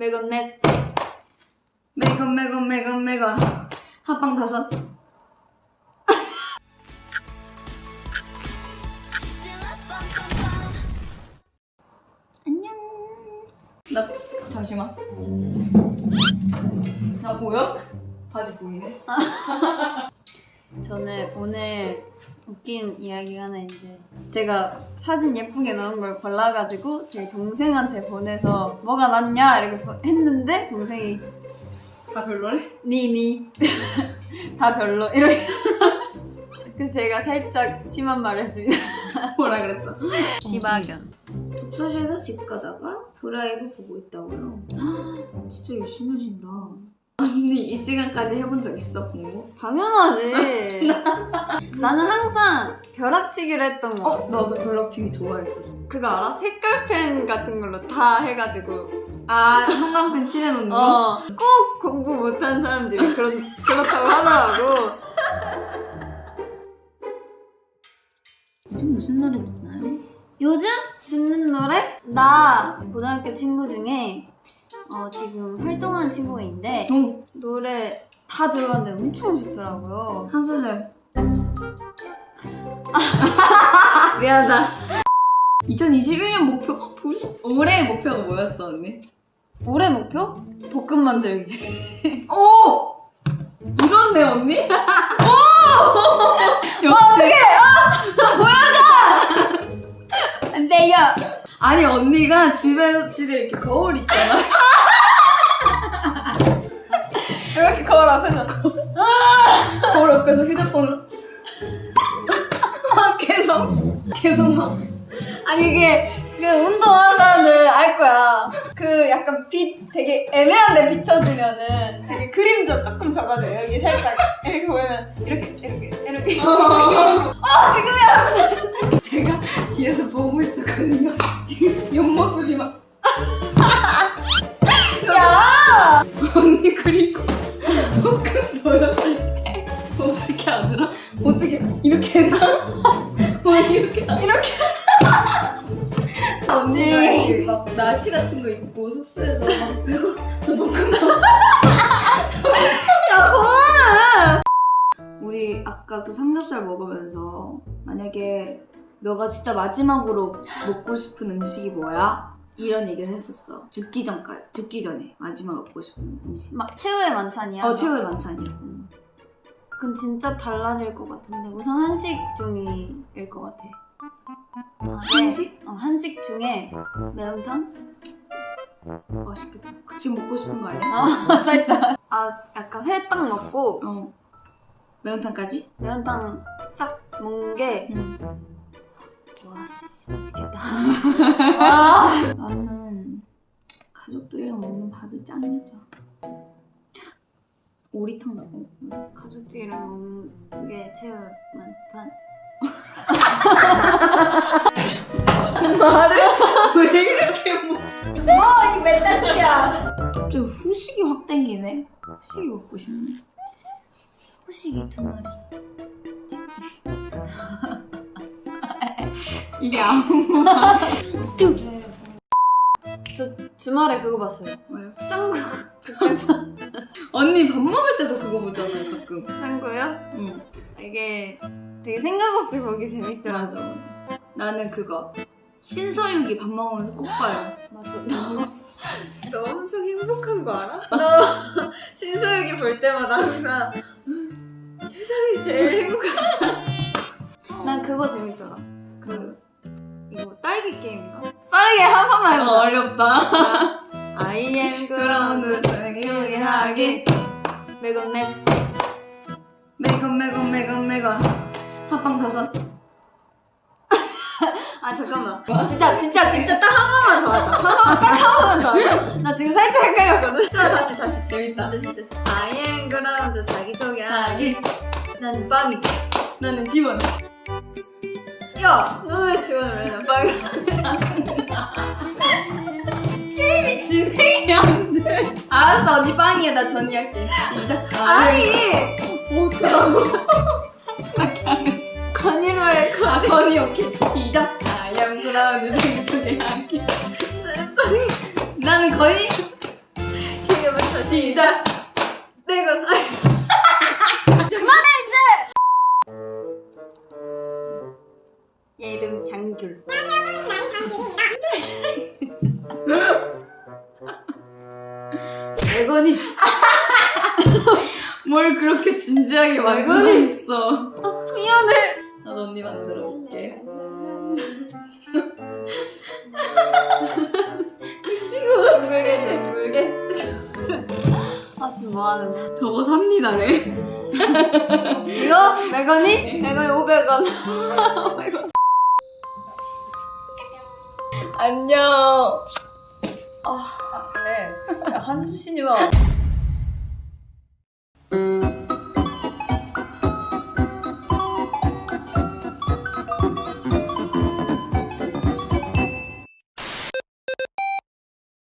매건 넷. 매건 매건 매건 매건. 합방 다섯. 안녕. 나 잠시만. 나 보여? 바지 보이네. 저는 오늘 웃긴 이야기가 하나 있는데 제가 사진 예쁘게 나온 걸 골라가지고 제 동생한테 보내서 뭐가 낫냐 이렇게 보- 했는데 동생이 다 별로래? 니니 다 별로 이렇게 그래서 제가 살짝 심한 말을 했습니다 뭐라 그랬어? 시바견 독서실에서 집 가다가 브라이브 보고 있다고요. 진짜 열심히 하신다. 언니 이 시간까지 해본 적 있어 공부? 당연하지 나는 항상 벼락치기를 했던 거 어 나도 벼락치기 좋아했었어. 그거 알아? 색깔펜 같은 걸로 다 해가지고 아 형광펜 칠해놓는 거? 어, 꼭 공부 못하는 사람들이 그런, 그렇다고 하더라고 요즘 무슨 노래 듣나요? 요즘 듣는 노래? 나 고등학교 친구 중에 어, 지금 활동하는 친구가 있는데 오 노래 다 들어봤는데 엄청 좋더라고요. 한 소절. 미안하다. 2021년 목표 벌써 올해의 목표가 뭐였어 언니? 올해 목표? 볶음 만들기. 오! 이렇네 언니? 오! 역시 안 돼요! 아니 언니가 집에 집에 이렇게 거울 있잖아. 이렇게 거울 앞에서. 거울 옆에서 휴대폰으로 막 계속 계속 막 아니, 이게, 그, 운동하는 사람들 알 거야. 그, 약간 빛, 되게 애매한데 비춰지면은, 되게 그림자 조금 져가지고, 여기 살짝, 이렇게 보면, 이렇게, 이렇게, 이렇게. 어, 지금이야! 제가 뒤에서 보고 네. 이렇게 막 나시 같은 거 입고 숙소에서 막 이거 야, 그거는! 우리 아까 그 삼겹살 먹으면서 만약에 너가 진짜 마지막으로 먹고 싶은 음식이 뭐야? 이런 얘기를 했었어. 죽기 전까지 죽기 전에 마지막 먹고 싶은 음식. 막, 최후의 만찬이야. 어 최후의 만찬이야. 음. 그건 진짜 달라질 것 같은데 우선 한식 중일 것 같아. 아, 네. 한식? 어, 한식 중에 매운탕? 맛있겠다. 그 지금 먹고 싶은 거 아니야? 어, 살짝. 아, 약간 회딱 먹고 어. 매운탕까지? 매운탕 싹 먹는 게 응. 와, 씨, 맛있겠다. 아, 나는 가족들이랑 먹는 밥이 짱이죠. 오리탕 먹고. 가족들이랑 먹는 게 최후 만찬. 말을 왜 이렇게 먹? 어, 이 멘탈이야. 갑자기 후식이 확 땡기네. 후식이 먹고 싶네. 후식이 두 마리. 이게 아무 저 주말에 그거 봤어요. 뭐요? 짱구. 언니 밥 먹을 때도 그거 보잖아요 가끔. 짱구요? 응. 이게 되게 생각 없이 보기 재밌더라고. 맞아. 나는 그거 신서유기 밥 먹으면서 꼭 봐요. 맞아. 너, 너 엄청 행복한 거 알아? 너 신서유기 볼 때마다 항상 세상이 제일 행복한. 난 그거 재밌더라. 그 이거 딸기 게임인가? 빠르게 한 번만 해봐. 어, 어렵다. I am 그라운드 조용히 하기 매건 넷 매건 매건 매건 매건 합방 다섯. 아 잠깐만. 진짜 진짜 진짜 딱 한 번만 더 하자. 한 번만 딱한 번만 더 하자. 나 지금 살짝 헷갈렸거든. 자 다시 다시 재밌다. 진짜 진짜 I am 그라운드 자기소개하기. 나는 빵이. 나는 지원. 야 너는 왜 지원을 해나 빵이 게임이 진행이 안 돼. 알았어 언니 빵이야. 나 전이 할게. 시작. 아니! 어쩌라고? 아, 건이 오케이. 시작. I am 그라운드 자기소개하기. 나는 건이 자, 시작. 내건. 얘 이름 장귤. 레건이. 뭘 그렇게 진지하게 만들어 있어. 미안해. 나도 언니 만들어 볼게. 둥글게 둥글게. 아 지금 뭐 하는 거야? 저거 삽니다래. 이거 메건이? 메건이 500원. 500원. 안녕. 아, 네. 한숨 쉬지 마.